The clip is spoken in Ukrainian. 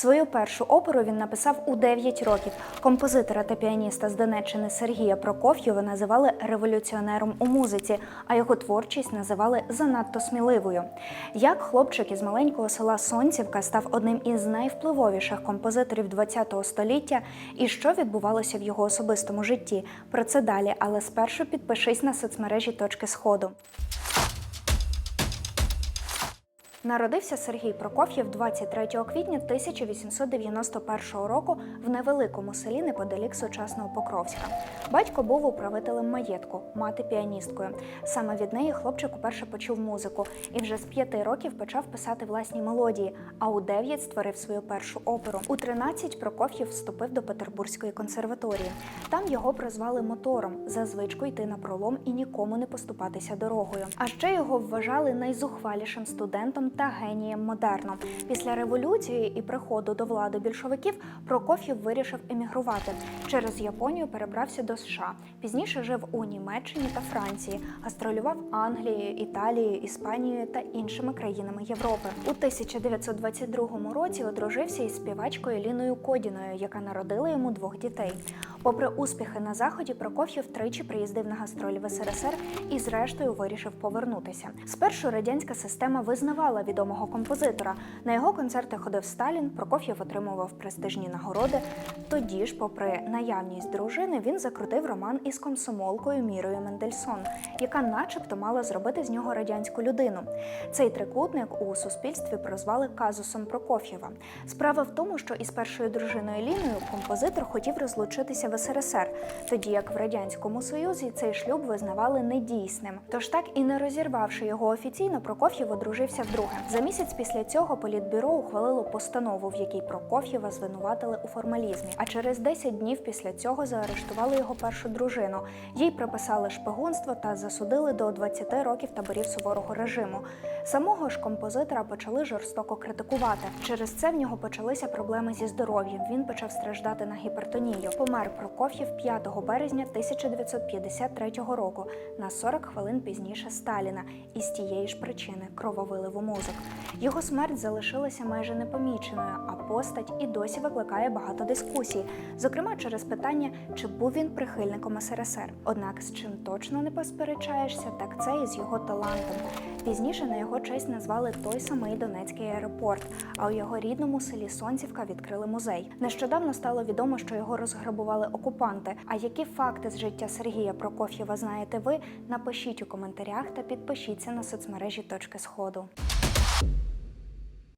Свою першу оперу він написав у 9 років. Композитора та піаніста з Донеччини Сергія Прокоф'єва називали революціонером у музиці, а його творчість називали занадто сміливою. Як хлопчик із маленького села Сонцівка став одним із найвпливовіших композиторів ХХ століття, і що відбувалося в його особистому житті? Про це далі, але спершу підпишись на соцмережі точки сходу. Народився Сергій Прокоф'єв 23 квітня 1891 року в невеликому селі неподалік сучасного Покровська. Батько був управителем маєтку, мати піаністкою. Саме від неї хлопчик уперше почув музику і вже з п'яти років почав писати власні мелодії, а у 9 створив свою першу оперу. У 13 Прокоф'єв вступив до Петербурзької консерваторії. Там його прозвали мотором за звичку йти на пролом і нікому не поступатися дорогою. А ще його вважали найзухвалішим студентом та генієм модерну. Після революції і приходу до влади більшовиків Прокоф'єв вирішив емігрувати. Через Японію перебрався до США. Пізніше жив у Німеччині та Франції, гастролював Англією, Італією, Іспанією та іншими країнами Європи. У 1922 році одружився із співачкою Ліною Кодіною, яка народила йому двох дітей. Попри успіхи на заході, Прокоф'єв тричі приїздив на гастролі в СРСР і, зрештою, вирішив повернутися. Спершу радянська система визнавала відомого композитора. На його концерти ходив Сталін. Прокоф'єв отримував престижні нагороди. Тоді ж, попри наявність дружини, він закрутив роман із комсомолкою Мірою Мендельсон, яка, начебто, мала зробити з нього радянську людину. Цей трикутник у суспільстві прозвали казусом Прокоф'єва. Справа в тому, що із першою дружиною Ліною композитор хотів розлучитися в СРСР, тоді як в радянському союзі цей шлюб визнавали недійсним. Тож так і не розірвавши його офіційно, Прокоф'єв одружився вдруге. За місяць після цього політбюро ухвалило постанову, в якій Прокоф'єва звинуватили у формалізмі. А через 10 днів після цього заарештували його першу дружину. Їй приписали шпигунство та засудили до 20 років таборів суворого режиму. Самого ж композитора почали жорстоко критикувати. Через це в нього почалися проблеми зі здоров'ям. Він почав страждати на гіпертонію. Помер Прокоф'єв 5 березня 1953 року, на 40 хвилин пізніше Сталіна, із тієї ж причини крововиливу мозок. Його смерть залишилася майже непоміченою, а постать і досі викликає багато дискусій, зокрема через питання, чи був він прихильником СРСР. Однак з чим точно не посперечаєшся, так це із його талантом. Пізніше на його честь назвали той самий Донецький аеропорт, а у його рідному селі Сонцівка відкрили музей. Нещодавно стало відомо, що його розграбували окупанти. А які факти з життя Сергія Прокоф'єва знаєте ви? Напишіть у коментарях та підпишіться на соцмережі точки сходу.